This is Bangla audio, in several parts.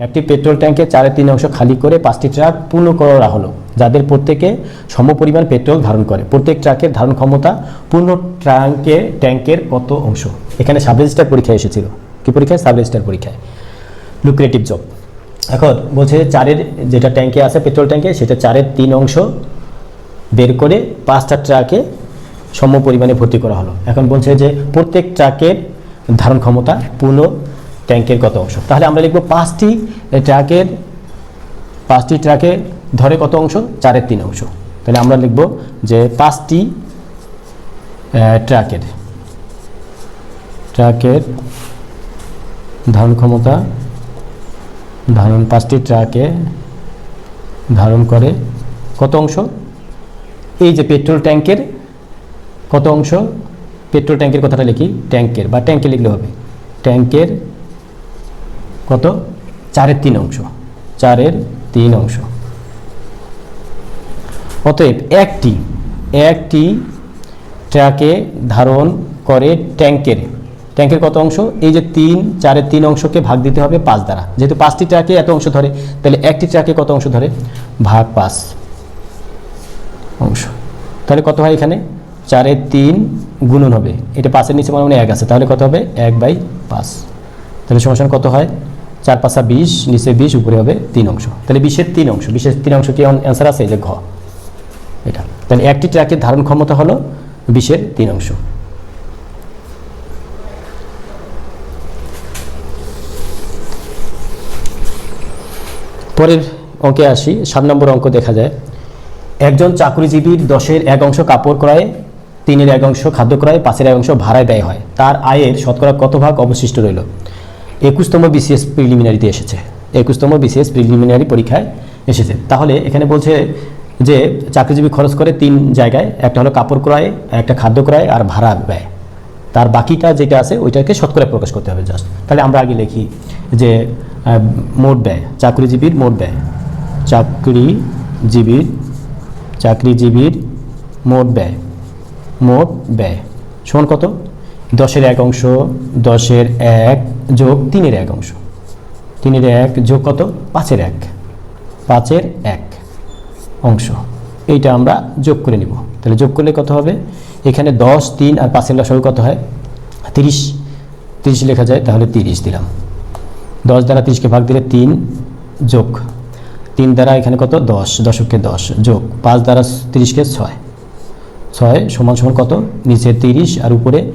একটি পেট্রোল ট্যাঙ্কে চারের তিন অংশ খালি করে পাঁচটি ট্রাক পূর্ণ করা হলো যাদের প্রত্যেকে সমপরিমাণ পেট্রোল ধারণ করে। প্রত্যেক ট্রাকের ধারণ ক্ষমতা পূর্ণ ট্রাঙ্কে ট্যাঙ্কের কত অংশ? এখানে সাব রেজিস্টার পরীক্ষায় এসেছিল। কি পরীক্ষায়? সাব রেজিস্টার পরীক্ষায়। লুক্রেটিভ জব এখন বলছে চারের যেটা ট্যাঙ্কে আছে, পেট্রোল ট্যাঙ্কে সেটা চারের তিন অংশ বের করে পাঁচটা ট্রাকে সম পরিমাণে ভর্তি করা হলো। এখন বলছে যে প্রত্যেক ট্রাকের ধারণ ক্ষমতা পূর্ণ ট্যাঙ্কের কত অংশ। তাহলে আমরা লিখব পাঁচটি ট্রাকের, পাঁচটি ট্রাকে ধরে কত অংশ? চারের তিন অংশ। তাহলে আমরা লিখব যে পাঁচটি ট্রাকের ট্রাকের ধারণ ক্ষমতা, ধারণ পাঁচটি ট্রাকে ধারণ করে কত অংশ? এই যে পেট্রোল ট্যাঙ্কের কত অংশ? পেট্রোল ট্যাঙ্কের কথাটা লিখি, ট্যাঙ্কের, বা ট্যাঙ্কে লিখলে হবে, ট্যাঙ্কের কত? চারের তিন অংশ। চারের তিন অংশ। অতএব একটি একটি ট্রাকে ধারণ করে ট্যাঙ্কের। ট্যাঙ্কের কত অংশ? এই যে তিন, চারের তিন অংশকে ভাগ দিতে হবে পাঁচ দ্বারা। যেহেতু পাঁচটি ট্রাকে এত অংশ ধরে, তাহলে একটি ট্রাকে কত অংশ ধরে? ভাগ পাঁচ অংশ। তাহলে কত হয় এখানে? চারের তিন গুণন হবে। এটা পাঁচের নিচে মনে এক আছে। তাহলে কত হবে? এক বাই পাঁচ। তাহলে সমাসান কত হয়? চার পাঁচা বিশ নিচে বিশ উপরে হবে তিন অংশ। তাহলে বিশের তিন অংশ, বিশের তিন অংশ কি অ্যান্সার আছে যে ঘ। এটা। তাহলে একটি ট্র্যাকের ধারণ ক্ষমতা হলো বিশের তিন অংশ। পরের অঙ্কে আসি, সাত নম্বর অঙ্ক দেখা যায়। একজন চাকরিজীবীর দশের এক অংশ কাপড় ক্রয়ে, তিনের এক অংশ খাদ্য ক্রয়ে, পাঁচের এক অংশ ভাড়ায় ব্যয় হয়। তার আয়ের শতকরা কত ভাগ অবশিষ্ট রইল? একুশতম বিসিএস প্রিলিমিনারিতে এসেছে। একুশতম বিসিএস প্রিলিমিনারি পরীক্ষায় এসেছে। তাহলে এখানে বলছে যে চাকরিজীবী খরচ করে তিন জায়গায়, একটা হলো কাপড় ক্রয়, একটা খাদ্য ক্রয় আর ভাড়া ব্যয়। তার বাকিটা যেটা আছে, ওইটাকে শতকরা প্রকাশ করতে হবে জাস্ট তাহলে আমরা আগে লিখি যে মোট ব্যয়, চাকরিজীবীর মোট ব্যয়। চাকরিজীবীর চাকরিজীবীর মোট ব্যয়। মোট ব্যয় সমান কত? দশের এক অংশ, দশের এক যোগ তিনের এক অংশ। তিনের এক যোগ কত? পাঁচের এক। পাঁচের এক অংশ। এইটা আমরা যোগ করে নিব। তাহলে যোগ করলে কত হবে? এখানে দশ, তিন আর পাঁচের লসাগু কত হয়? তিরিশ। তিরিশ লেখা যায়, তাহলে তিরিশ দিলাম। দশ দ্বারা তিরিশকে ভাগ দিলে তিন যোগ। তিন দ্বারা এখানে কত? দশ। দশককে দশ যোগ। পাঁচ দ্বারা তিরিশকে ছয়। ছয় সমান সমান কত? নিচে তিরিশ আর উপরে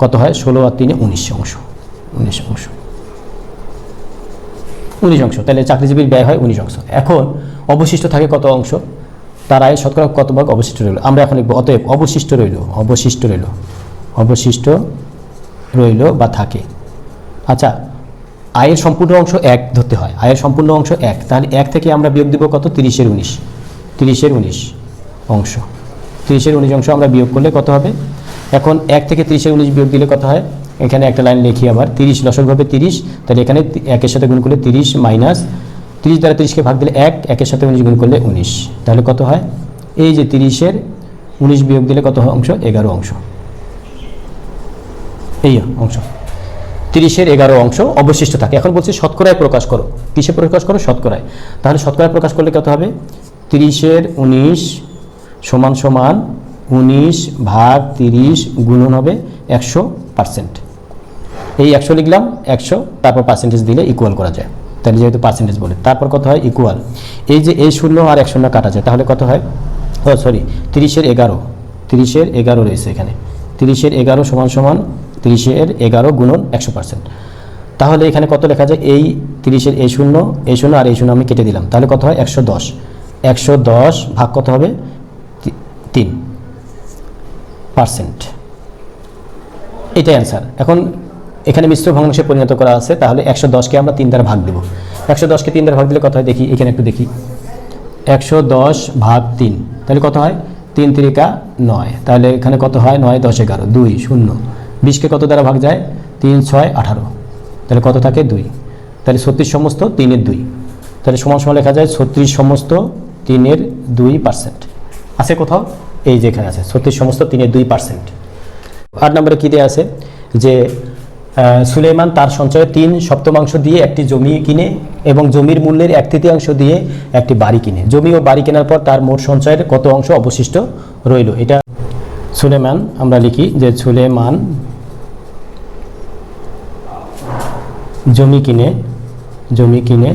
কত হয়? ষোলো আর তিনে উনিশ অংশ। উনিশ অংশ। উনিশ অংশ। তাহলে চাকরিজীবীর ব্যয় হয় উনিশ অংশ। এখন অবশিষ্ট থাকে কত অংশ? তার আয় শতকরা কত ভাগ অবশিষ্ট রইল? আমরা এখন লিখব, অতএব অবশিষ্ট রইল অবশিষ্ট রইল অবশিষ্ট রইল বা থাকে। আচ্ছা আয়ের সম্পূর্ণ অংশ এক ধরতে হয়। আয়ের সম্পূর্ণ অংশ এক। তাহলে এক থেকে আমরা বিয়োগ দিব কত? তিরিশের উনিশ। তিরিশের উনিশ অংশ। তিরিশের উনিশ অংশ আমরা বিয়োগ করলে কত হবে? এখন এক থেকে তিরিশের উনিশ বিয়োগ দিলে কথা হয়? এখানে একটা লাইন লিখি আবার। তিরিশ লসক হবে তিরিশ, তাহলে এখানে একের সাথে গুণ করলে তিরিশ মাইনাস তিরিশ দ্বারা তিরিশকে ভাগ দিলে এক, একের সাথে উনিশ গুণ করলে উনিশ। তাহলে কত হয়? এই যে তিরিশের উনিশ বিয়োগ দিলে কত হয়? অংশ, এগারো অংশ। এই অংশ। তিরিশের এগারো অংশ অবশিষ্ট থাকে। এখন বলছি শতকরায় প্রকাশ করো। কিসে প্রকাশ করো? শতকরায়। তাহলে শতকরায় প্রকাশ করলে কত হবে? তিরিশের উনিশ সমান সমান উনিশ ভাগ তিরিশ গুণন হবে একশো পার্সেন্ট। এই একশো লিখলাম, একশো, তারপর পার্সেন্টেজ দিলে ইকুয়াল করা যায়। তাহলে যেহেতু পার্সেন্টেজ বলে, তারপর কত হয়? ইকুয়াল এই যে এই শূন্য আর এক শূন্য কাটা যায়, তাহলে কত হয়? ও সরি তিরিশের এগারো। তিরিশের এগারো রয়েছে এখানে। তিরিশের এগারো সমান সমান তিরিশের এগারো গুণন একশো পার্সেন্ট। তাহলে এখানে কত লেখা যায়? এই তিরিশের এই শূন্য এই শূন্য আর এই শূন্য আমি কেটে দিলাম। তাহলে কত হয়? একশো দশ। একশো দশ ভাগ কত হবে? তিন। পার্সেন্ট। এটাই অ্যান্সার এখন এখানে মিশ্র ভগ্নাংশে পরিণত করা আছে, তাহলে একশো দশকে আমরা তিন দ্বারা ভাগ দেব। একশো দশকে তিন দ্বারা ভাগ দিলে কত হয়? দেখি, এখানে একটু দেখি। একশো দশ ভাগ তিন, তাহলে কত হয়? তিন তিরিকা নয়। তাহলে এখানে কত হয়? নয় দশ এগারো, দুই শূন্য। বিশকে কত দ্বারা ভাগ যায়? তিন ছয় আঠারো। তাহলে কত থাকে? দুই। তাহলে ছত্রিশ সমস্ত তিনের দুই। তাহলে সমান সমান লেখা যায় ছত্রিশ সমস্ত তিনের দুই পার্সেন্ট। আছে কোথাও? এই যেখানে আছে ছত্রিশ সমস্ত তিনের দুই পার্সেন্ট আট নম্বরে কী দেওয়া আছে? যে সুলেমান তার সঞ্চয়ের তিন সপ্তমাংশ দিয়ে একটি জমি কিনে এবং জমির মূল্যের এক তৃতীয়াংশ দিয়ে একটি বাড়ি কিনে। জমি ও বাড়ি কেনার পর তার মোট সঞ্চয়ের কত অংশ অবশিষ্ট রইল? এটা সুলেমান আমরা লিখি যে সুলেমান জমি কিনে জমি কিনে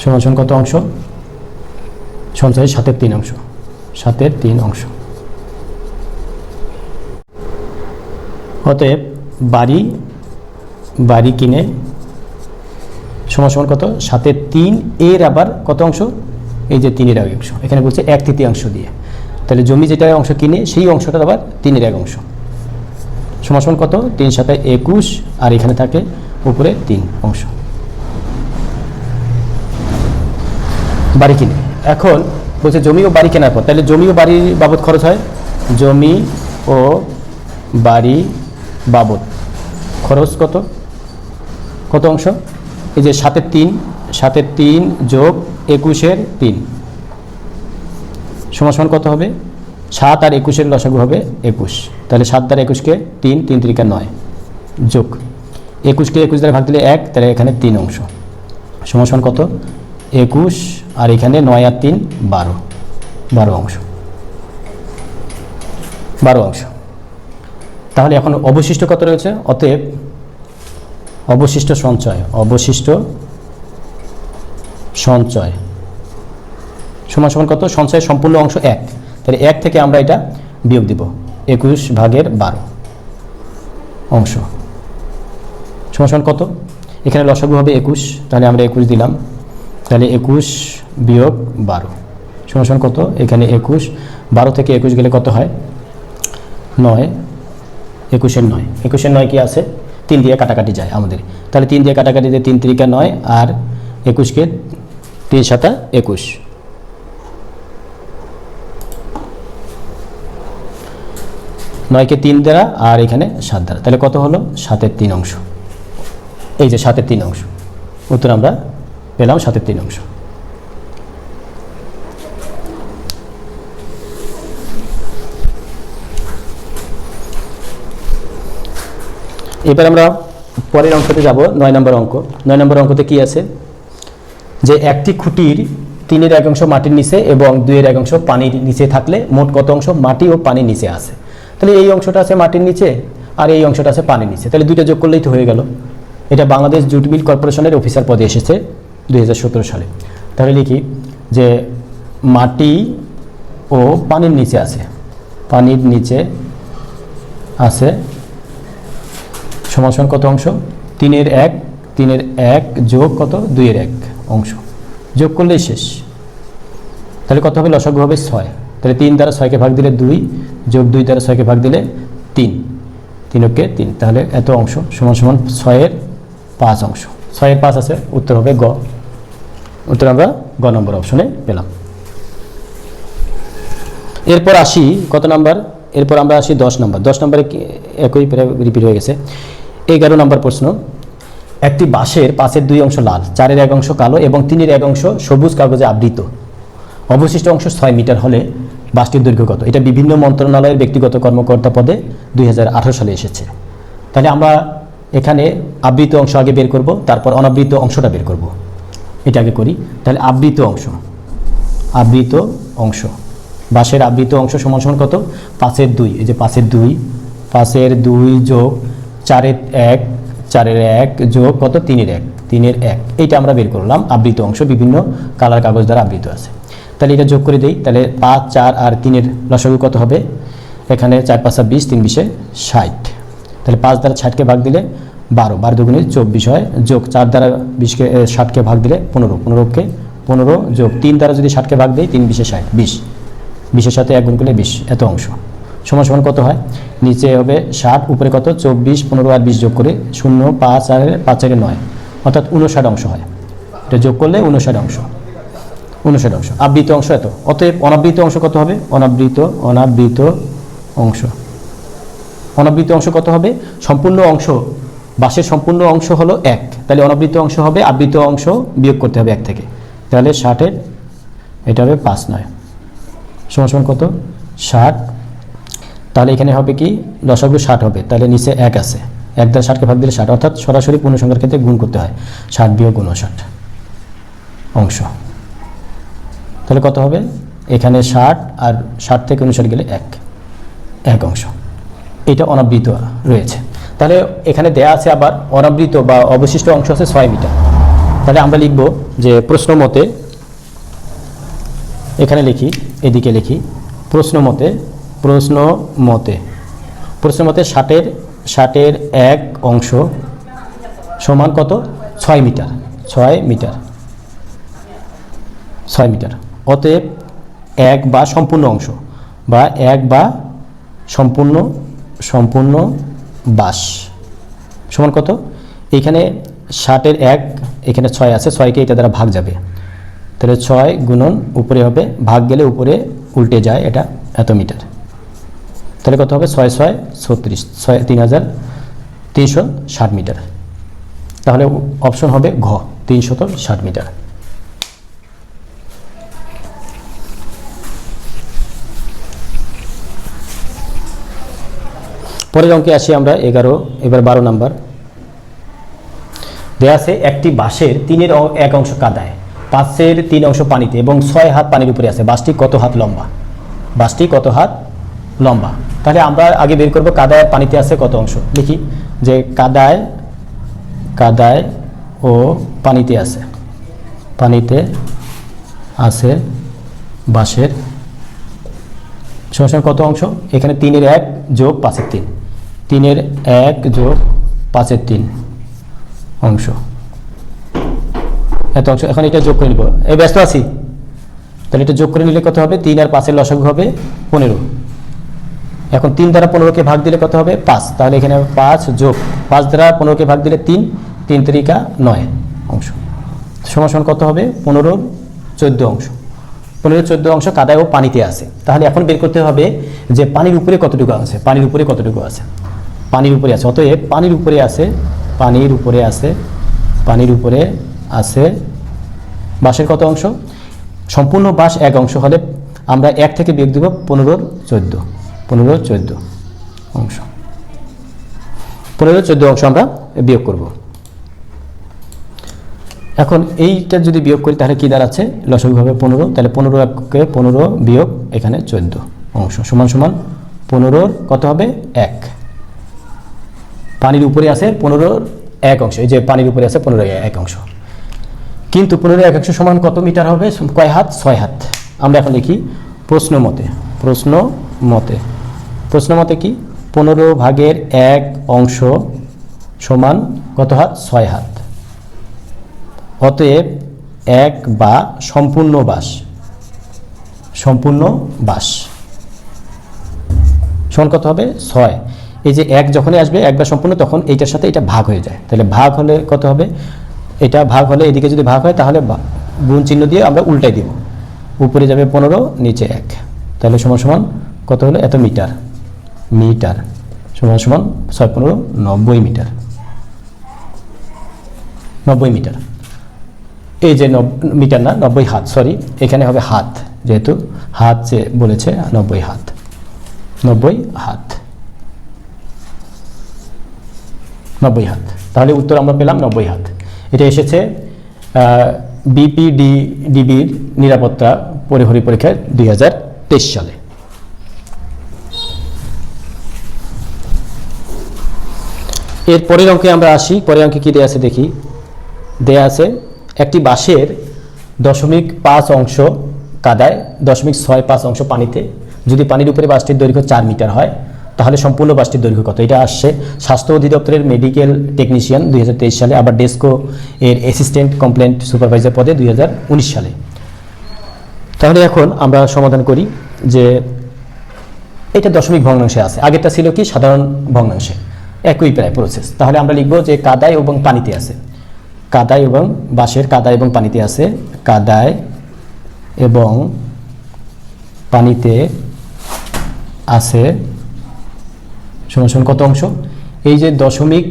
সমান কত অংশ? সঞ্চয়ের সাতের তিন অংশ। সাতের তিন অংশ। অতএব বাড়ি বাড়ি কিনে সমান সমান কত? সাতের তিন, এর আবার কত অংশ? এই যে তিনের এক অংশ। এখানে বলছে এক তৃতীয়াংশ দিয়ে। তাহলে জমি যেটা অংশ কিনে, সেই অংশটার আবার তিনের এক অংশ। সমান কত? তিন সাথে একুশ, আর এখানে থাকে উপরে তিন অংশ। বাড়ি কিনে। এখন বলছে জমি ও বাড়ি কেনার পর, তাহলে জমি ও বাড়ির বাবদ খরচ হয়? জমি ও বাড়ি বাবদ। খরচ কত? কত অংশ? এই যে সাতের তিন সাতের তিন যোগ একুশের তিন। সমান কত হবে? সাত আর একুশের লসাগু হবে একুশ। তাহলে সাত দ্বারা একুশকে তিন তিন তিরিকা নয়। যোগ। একুশকে একুশ দ্বারা ভাগ দিলে এক, তাহলে এখানে তিন অংশ। সমান কত? একুশ, আর এখানে নয় আর তিন, বারো। বারো অংশ। বারো অংশ। তাহলে এখন অবশিষ্ট কত রয়েছে? অতএব অবশিষ্ট সঞ্চয় অবশিষ্ট সঞ্চয়। সমান সমান কত? সঞ্চয়ের সম্পূর্ণ অংশ এক। তাহলে এক থেকে আমরা এটা বিয়োগ দিব। একুশ ভাগের বারো অংশ। সমান সমান কত? এখানে লসাগু হবে একুশ। তাহলে আমরা একুশ দিলাম। তাহলে একুশ বিয়োগ বারো। সমান কত? এখানে একুশ, বারো থেকে একুশ গেলে কত হয়? নয়, একুশের নয়। একুশের নয় কি আছে? তিন দিয়ে কাটাকাটি যায় আমাদের। তাহলে তিন দিয়ে কাটাকাটি কাটাকাটিতে তিন তিরিকা নয় আর একুশকে তিন সাতা একুশ। নয়কে তিন দ্বারা আর এখানে সাত দ্বারা। তাহলে কত হলো? সাতের তিন অংশ। এই যে সাতের তিন অংশ। উত্তর আমরা পেলাম সাতের তিন অংশ। এবার আমরা পরের অঙ্কতে যাব, নয় নম্বর অঙ্ক। নয় নম্বর অঙ্কতে কি আছে? যে একটি খুঁটির তিনের এক অংশ মাটির নিচে এবং দুইয়ের এক অংশ পানির নিচে থাকলে মোট কত অংশ? মাটি ও পানির নিচে আছে। তাহলে এই অংশটা আছে মাটির নিচে আর এই অংশটা আছে পানির নিচে। তাহলে দুইটা যোগ করলেই তো হয়ে গেল। এটা বাংলাদেশ জুট মিল কর্পোরেশনের অফিসার পদে এসেছে। দুই হাজার সতেরো সালে। তাহলে লিখি যে মাটি ও পানির নিচে আছে। পানির নিচে আছে সমান কত অংশ? তিনের এক তিনের এক যোগ কত? দুইয়ের এক অংশ। যোগ করলেই শেষ। তাহলে কত হবে? লসাগু হবে ছয়। তাহলে তিন দ্বারা ছয়কে ভাগ দিলে দুই, যোগ দুই দ্বারা ছয়কে ভাগ দিলে তিন। তিনকে তিন। তাহলে এত অংশ সমান সমান ছয়ের পাঁচ অংশ। ছয়ের পাঁচ আছে, উত্তর হবে গ। উত্তর আমরা গ নম্বর অপশনে পেলাম। এরপর আসি, কত নাম্বার? এরপর আমরা আসি দশ নম্বর। দশ নম্বরে একই রিপিট হয়ে গেছে। এগারো নম্বর প্রশ্ন। একটি বাঁশের পাশের দুই অংশ লাল, চারের এক অংশ কালো এবং তিনের এক অংশ সবুজ কাগজে আবৃত। অবশিষ্ট অংশ ছয় মিটার হলে বাসটির দৈর্ঘ্য কত? এটা বিভিন্ন মন্ত্রণালয়ের ব্যক্তিগত কর্মকর্তা পদে দুই হাজার আঠেরো সালে এসেছে। তাহলে আমরা এখানে আবৃত অংশ আগে বের করব, তারপর অনাবৃত অংশটা বের করব। এটা আগে করি। তাহলে আবৃত অংশ। আবৃত অংশ। বাঁশের আবৃত অংশ সমান সমান কত? পাঁচের দুই। এই যে পাঁচের দুই পাঁচের দুই যোগ চারের এক চারের এক যোগ কত? তিনের এক তিনের এক। এইটা আমরা বের করলাম, আবৃত অংশ, বিভিন্ন কালার কাগজ দ্বারা আবৃত আছে। তাহলে এটা যোগ করে দেই। তাহলে পাঁচ, চার আর তিনের লসাগু কত হবে? এখানে চার, পাঁচা বিশ তিন, বিশে ষাট। তাহলে পাঁচ দ্বারা ষাটকে ভাগ দিলে বারো। বারো দুগুণে চব্বিশ হয়, যোগ চার দ্বারা বিশকে ষাটকে ভাগ দিলে পনেরো। পনেরোকে পনেরো যোগ তিন দ্বারা যদি ষাটকে ভাগ দেয় তিন বিশে ষাট, বিশ। বিশের সাথে এক গুণ করলে বিশ, এত অংশ। সমান সমান কত হয়? নিচে হবে ষাট, উপরে কত? চব্বিশ, পনেরো আর বিশ যোগ করে শূন্য, পাঁচ আর পাঁচ আগে নয়। অর্থাৎ উনষাট অংশ হয়। এটা যোগ করলে উনষাট অংশ। উনষাট অংশ। আবৃত অংশ এত। অতএব অনাবৃত অংশ কত হবে? অনাবৃত অনাবৃত অংশ। অনাবৃত অংশ কত হবে? সম্পূর্ণ অংশ, বাসের সম্পূর্ণ অংশ হলো এক। তাহলে অনাবৃত অংশ হবে, আবৃত অংশ বিয়োগ করতে হবে এক থেকে। তাহলে ষাটের, এটা হবে পাঁচ নয়। সমান সমান কত? ষাট। তাহলে এখানে হবে কি? লসাগু ষাট হবে। তাহলে নিচে এক আছে। এক দ্বারা ষাটকে ভাগ দিলে ষাট, অর্থাৎ সরাসরি পূর্ণ সংখ্যার ক্ষেত্রে গুণ করতে হয়। ষাট বিয়োগ উনষাট অংশ। তাহলে কত হবে? এখানে ষাট আর ষাট থেকে উনষাট গেলে এক। এক অংশ। এটা অনাবৃত রয়েছে। তাহলে এখানে দেয়া আছে আবার অনাবৃত বা অবশিষ্ট অংশ আছে ছয় মিটার। তাহলে আমরা লিখব যে প্রশ্ন মতে, এখানে লিখি, এদিকে লিখি, প্রশ্ন মতে প্রশ্ন মতে। প্রশ্ন মতে ষাটের ষাটের এক অংশ সমান কত? ছয় মিটার ছয় মিটার ছয় মিটার। অতএব এক বা সম্পূর্ণ অংশ বা এক বা সম্পূর্ণ সম্পূর্ণ বাস সমান কত? এখানে ষাটের এক, এখানে ছয় আছে, ছয়কে এটা দ্বারা ভাগ যাবে। তাহলে ছয় গুণন উপরে হবে, ভাগ গেলে উপরে উল্টে যায় এটা এত মিটার। তাহলে কত হবে? ছয় ছয়, ছত্রিশ, ছয়, তিন হাজার তিনশো ষাট মিটার। তাহলে অপশন হবে ঘ, তিনশত ষাট মিটার। পরের অঙ্কে আসি আমরা, এগারো, এবার বারো নাম্বার। দেয়া আছে, একটি বাঁশের তিনের এক অংশ কাদায়, পাঁচের তিন অংশ পানিতে এবং ছয় হাত পানির উপরে আছে। বাসটি কত হাত লম্বা? বাসটি কত হাত লম্বা? তাহলে আমরা আগে বের করব, কাদায় পানিতে আছে কত অংশ? দেখি যে কাদায় কাদায় ও পানিতে আছে। পানিতে আছে বাঁশের সমস্যার কত অংশ? এখানে তিনের এক যোগ পাঁচের তিন। তিনের এক যোগ পাঁচের তিন অংশ। এত অংশ। এখন এটা যোগ করে নিব। এই ব্যস্ত আছি। তাহলে এটা যোগ করে নিলে কত হবে? তিন আর পাঁচের লসাগু হবে পনেরো। এখন তিন দ্বারা পনেরোকে ভাগ দিলে কত হবে? পাঁচ। তাহলে এখানে পাঁচ যোগ। পাঁচ দ্বারা পনেরোকে ভাগ দিলে তিন। তিন তরিকা নয় অংশ। সমান কত হবে? পনেরোর চোদ্দ অংশ। পনেরো চোদ্দ অংশ কাদায় ও পানিতে আছে। তাহলে এখন বের করতে হবে যে পানির উপরে কতটুকু আছে? পানির উপরে কতটুকু আছে? পানির উপরে আছে। অতএব পানির উপরে আছে, পানির উপরে আছে, পানির উপরে আছে বাঁশের কত অংশ? সম্পূর্ণ বাঁশ এক অংশ। হলে আমরা এক থেকে বিয়োগ দেব পনেরোর চোদ্দ। পনেরো, চোদ্দ অংশ। পনেরো, চোদ্দ অংশ আমরা বিয়োগ করব। এখন এইটা যদি বিয়োগ করি, তাহলে কী দাঁড়াচ্ছে? লসগু হবে পনেরো, তাহলে পনেরো এককে পনেরো বিয়োগ এখানে চোদ্দ অংশ। সমান সমান পনেরোর কত হবে? এক। পানির উপরে আছে পনেরোর এক অংশ। এই যে পানির উপরে আছে পনেরো এক অংশ। কিন্তু পনেরো এক অংশ সমান কত মিটার হবে? কয় হাত? ছয় হাত। আমরা এখন লিখি প্রশ্ন মতে। প্রশ্ন মতে। প্রশ্ন মতে কি? পনেরো ভাগের এক অংশ সমান কত হাত? ছয় হাত। অতএব এক বা সম্পূর্ণ বাস। সম্পূর্ণ বাস। সমান কত হবে? ছয়। এই যে এক যখনই আসবে, এক বা সম্পূর্ণ, তখন এইটার সাথে এটা ভাগ হয়ে যায়। তাহলে ভাগ হলে কত হবে? এটা ভাগ হলে এদিকে যদি ভাগ হয়, তাহলে গুণ চিহ্ন দিয়ে আমরা উল্টাই দিব। উপরে যাবে পনেরো, নিচে এক। তাহলে সমান সমান কত হলো? এত মিটার। মিটার। সমান সমান ছয় পনেরো, নব্বই মিটার। নব্বই মিটার। এই যে মিটার না, নব্বই হাত সরি এখানে হবে হাত, যেহেতু হাত যে বলেছে, নব্বই হাত। নব্বই হাত। নব্বই হাত। তাহলে উত্তর আমরা পেলাম নব্বই হাত। এটা এসেছে বিপিডি ডিবির নিরাপত্তা পরিহরি পরীক্ষায় দুই হাজার তেইশ সালে। এর পরের অঙ্কে আমরা আসি, পরের অঙ্কে কী দেওয়া আছে দেখি। দেয়া আছে, একটি বাঁশের দশমিক পাঁচ অংশ কাদায়, দশমিক ছয় পাঁচ অংশ পানিতে। যদি পানির উপরে বাসটির দৈর্ঘ্য চার মিটার হয় তাহলে সম্পূর্ণ বাসটির দৈর্ঘ্য কত? এটা আসছে স্বাস্থ্য অধিদপ্তরের মেডিকেল টেকনিশিয়ান দুই হাজার তেইশ সালে, আবার ডেস্কো এর অ্যাসিস্ট্যান্ট কমপ্লেন্ট সুপারভাইজার পদে দুই হাজার উনিশ সালে। তাহলে এখন আমরা সমাধান করি যে এটা দশমিক ভগ্নাংশে আছে। আগেরটা ছিল কি? সাধারণ ভগ্নাংশে। একই প্রায় প্রসেস তাহলে আমরা লিখব যে কাদায় এবং পানিতে আছে। কাদায় এবং বাঁশের কাদায় এবং পানিতে আছে। কাদায় এবং পানিতে আছে সমান সমান কত অংশ? এই যে দশমিক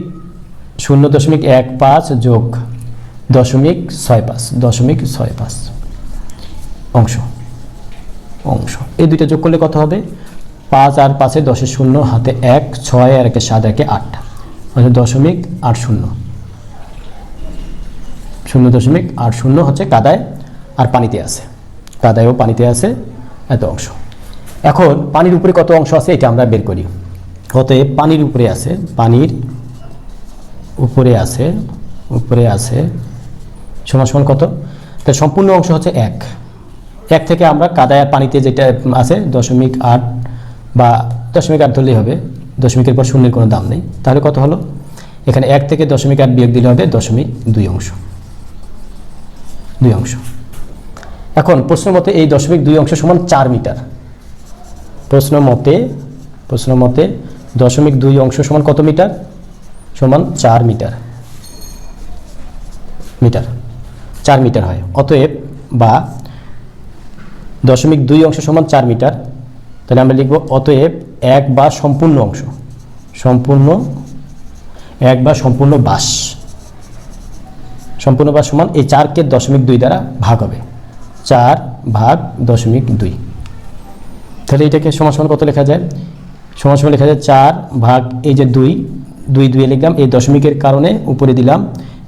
শূন্য দশমিক এক পাঁচ যোগ দশমিক ছয় পাঁচ, দশমিক ছয় পাঁচ অংশ অংশ। এই দুইটা যোগ করলে কত হবে? পাঁচ আর পাঁচে দশের শূন্য, হাতে এক, ছয়, আর একে সাত, একে আট। অর্থাৎ দশমিক আট শূন্য। শূন্য দশমিক আট শূন্য হচ্ছে কাদায় আর পানিতে আছে। কাদায় ও পানিতে আছে এত অংশ। এখন পানির উপরে কত অংশ আছে এটা আমরা বের করি। অতএব পানির উপরে আছে, পানির উপরে আছে উপরে আছে, সমান সমান কত? তার সম্পূর্ণ অংশ হচ্ছে এক। এক থেকে আমরা কাদায় পানিতে যেটা আছে, দশমিক আট বা দশমিক আট ধরলেই হবে, দশমিকের পর শূন্যের কোনো দাম নেই। তাহলে কত হলো? এখানে এক থেকে দশমিক আট বিয়োগ দিলে হবে দশমিক দুই অংশ। দুই অংশ। এখন প্রশ্ন মতে এই দশমিক দুই অংশ সমান চার মিটার। প্রশ্ন মতে প্রশ্ন মতে দশমিক দুই অংশ সমান কত মিটার? সমান চার মিটার। মিটার। চার মিটার হয়। অতএব বা দশমিক দুই অংশ সমান চার মিটার, তাহলে আমরা লিখব অতএব এক বা সম্পূর্ণ অংশ। সম্পূর্ণ এক বা সম্পূর্ণ বাস। সম্পূর্ণ বাস সমান এই চারকে দশমিক দুই দ্বারা ভাগ হবে। চার ভাগ দশমিক দুই। তাহলে এটাকে সমান সমান কত লেখা যায়? সমান সমান লেখা যায় চার ভাগ এই যে দুই দুই দুই লিখলাম। এই দশমিকের কারণে উপরে দিলাম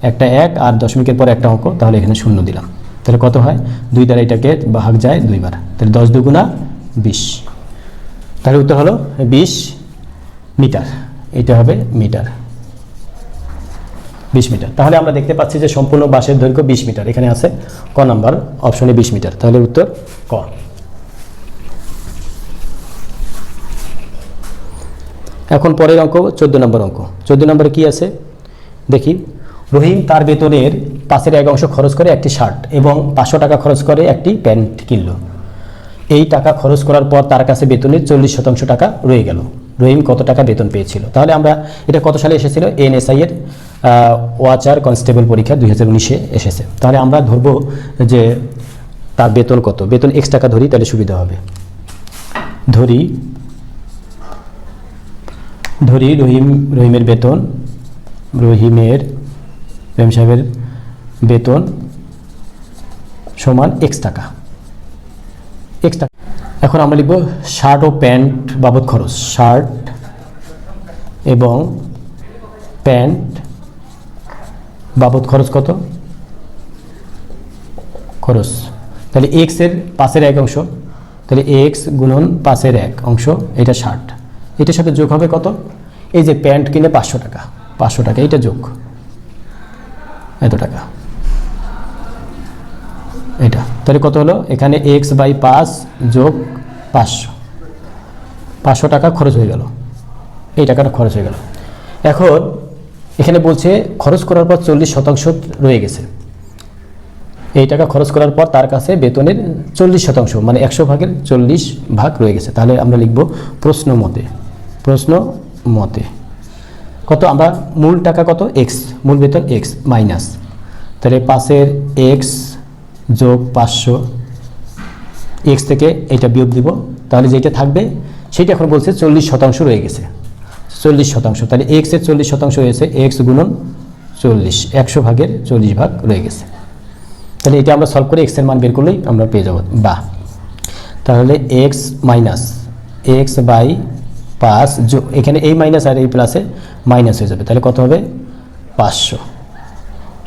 একটা এক আর দশমিকের পর একটা অঙ্ক, তাহলে এখানে শূন্য দিলাম। তাহলে কত হয়? দুই দ্বারা এটাকে ভাগ যায় দুইবার তাহলে দশ দুগুণা বিশ। তাহলে উত্তর হলো বিশ মিটার। এটা হবে মিটার। বিশ মিটার। তাহলে আমরা দেখতে পাচ্ছি যে সম্পূর্ণ বাসের দৈর্ঘ্য বিশ মিটার। এখানে আছে ক নাম্বার, অপশনে বিশ মিটার। তাহলে উত্তর ক। এখন পরের অঙ্ক, চোদ্দ নম্বর অঙ্ক। চোদ্দ নম্বরে কি আছে? দেখি। রহিম তার বেতনের পাশের এক অংশ খরচ করে একটি শার্ট এবং পাঁচশো টাকা খরচ করে একটি প্যান্ট কিনল। এই টাকা খরচ করার পর তার কাছে বেতনের চল্লিশ শতাংশ টাকা রয়ে গেল। রহিম কত টাকা বেতন পেয়েছিল? তাহলে আমরা এটা কত সালে এসেছিল? এনএসআই এর ওয়াচার কনস্টেবল পরীক্ষা দুই হাজার উনিশে এসেছে। তাহলে আমরা ধরবো যে তার বেতন কত। বেতন এক্স টাকা ধরি, তাহলে সুবিধা হবে। ধরি ধরি রহিম, রহিমের বেতন, রহিমের, রহিম সাহেবের বেতন সমান এক্স টাকা। এক্স টাকা। এখন আমরা লিখব শার্ট ও প্যান্ট বাবদ খরচ। শার্ট এবং প্যান্ট বাবদ খরচ কত? খরচ। তাহলে এক্সের পাশের এক অংশ, তাহলে এক্স গুণন পাশের এক অংশ, এটা ষাট এটার সাথে যোগ হবে কত? এই যে প্যান্ট কিনে পাঁচশো টাকা। পাঁচশো টাকা এটা যোগ। এত টাকা। এটা। তাহলে কত হলো? এখানে এক্স বাই পাঁচ যোগ পাঁচশো। পাঁচশো টাকা খরচ হয়ে গেল। এই টাকাটা খরচ হয়ে গেল। এখন এখানে বলছে খরচ করার পর চল্লিশ শতাংশ রয়ে গেছে। এই টাকা খরচ করার পর তার কাছে বেতনের চল্লিশ শতাংশ মানে একশো ভাগের চল্লিশ ভাগ রয়ে গেছে। তাহলে আমরা লিখব প্রশ্ন মতে। প্রশ্ন মতে কত? আমরা মূল টাকা কত? এক্স মূল বেতন এক্স মাইনাস তাহলে পাশের এক্স যোগ পাঁচশো। এক্স থেকে এটা বিয়োগ দিব। তাহলে যেটা থাকবে, সেটা এখন বলছে চল্লিশ শতাংশ রয়ে গেছে। চল্লিশ শতাংশ। তাহলে এক্সের চল্লিশ শতাংশ হয়েছে এক্স গুণন চল্লিশ। একশো ভাগের চল্লিশ ভাগ রয়ে গেছে। তাহলে এটা আমরা সলভ করে এক্সের মান বের করলেই আমরা পেয়ে যাব। বা তাহলে এক্স মাইনাস এক্স বাই পাঁচ এখানে এই মাইনাস আর এই প্লাসে মাইনাস হয়ে যাবে। তাহলে কত হবে? পাঁচশো।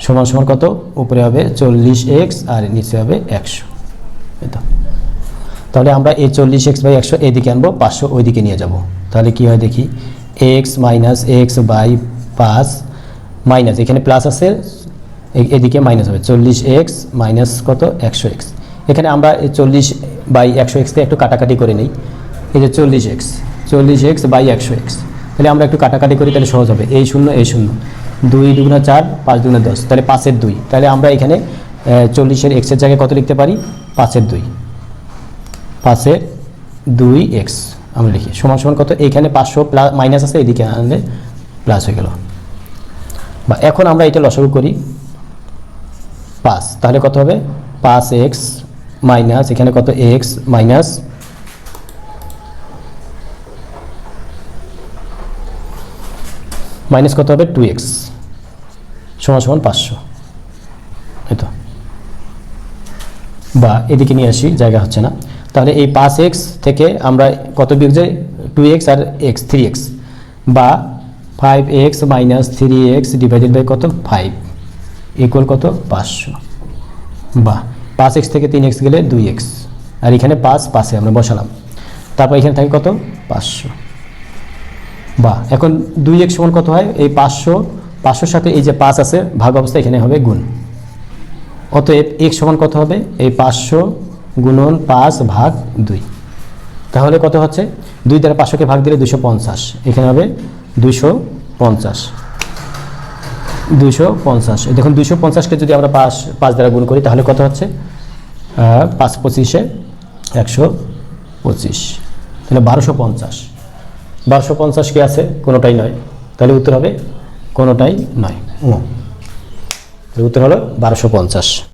সমান সমান কত? উপরে হবে চল্লিশ এক্স আর নিচে হবে একশো। তো। তাহলে আমরা এই চল্লিশ এক্স বাই একশো এদিকে আনব, পাঁচশো ওইদিকে নিয়ে যাব। তাহলে কি হয় দেখি? এক্স মাইনাস এক্স বাই পাঁচ মাইনাস এখানে প্লাস আছে এদিকে মাইনাস হবে। চল্লিশ এক্স মাইনাস কত? একশো এক্স এখানে আমরা এই চল্লিশ বাই একশো এক্সকে একটু কাটাকাটি করে নিই। এই যে চল্লিশ এক্স চল্লিশ এক্স বাই একশো এক্স। তাহলে আমরা একটু কাটাকাটি করি, তাহলে সহজ হবে। এই শূন্য এই শূন্য। দুই দুগুণা চার, পাঁচ দুগুণা দশ। তাহলে পাঁচের দুই। তাহলে আমরা এখানে চল্লিশের এক্সের জায়গায় কত লিখতে পারি? পাঁচের দুই। পাঁচের দুই এক্স। আমরা লিখি। সমান সমান কত? এইখানে পাঁচশো প্লাস মাইনাস আছে, এদিকে আনলে প্লাস হয়ে গেল। বা এখন আমরা এটা লসাগু করি। পাঁচ। তাহলে কত হবে? পাঁচ এক্স মাইনাস, এখানে কত? এক্স মাইনাস মাইনাস কত হবে? টু এক্স সমান সমান পাঁচশো। এই তো বা এদিকে নিয়ে আসি, জায়গা হচ্ছে না। তাহলে এই পাঁচ এক্স থেকে আমরা কত বিয়োগ যাই টু এক্স আর এক্স থ্রি এক্স বা five x minus three x divided by কত? ফাইভ ইকুয়াল কত? পাঁচশো। বা পাঁচ এক্স থেকে তিন এক্স গেলে দুই এক্স আর এখানে পাঁচ পাশে আমরা বসালাম। তারপর এখানে থাকে কত? পাঁচশো। বা এখন দুই এক সমান কত হয়? এই পাঁচশো, পাঁচশোর সাথে এই যে পাঁচ আছে, ভাগ অবস্থা এখানে হবে গুণ। অতএব এক সমান কত হবে? এই পাঁচশো গুণন পাঁচ ভাগ দুই। তাহলে কত হচ্ছে? দুই দ্বারা পাঁচশোকে ভাগ দিলে দুশো পঞ্চাশ। এখানে হবে দুশো পঞ্চাশ। দুশো পঞ্চাশ। দেখুন দুশো পঞ্চাশকে যদি আমরা পাঁচ পাঁচ দ্বারা গুণ করি, তাহলে কত হচ্ছে? পাঁচ পঁচিশে একশো পঁচিশ। তাহলে বারোশো পঞ্চাশ। বারোশো পঞ্চাশ কি আছে? কোনোটাই নয়। তাহলে উত্তর হবে কোনোটাই নয়। উত্তর হলো বারোশো পঞ্চাশ।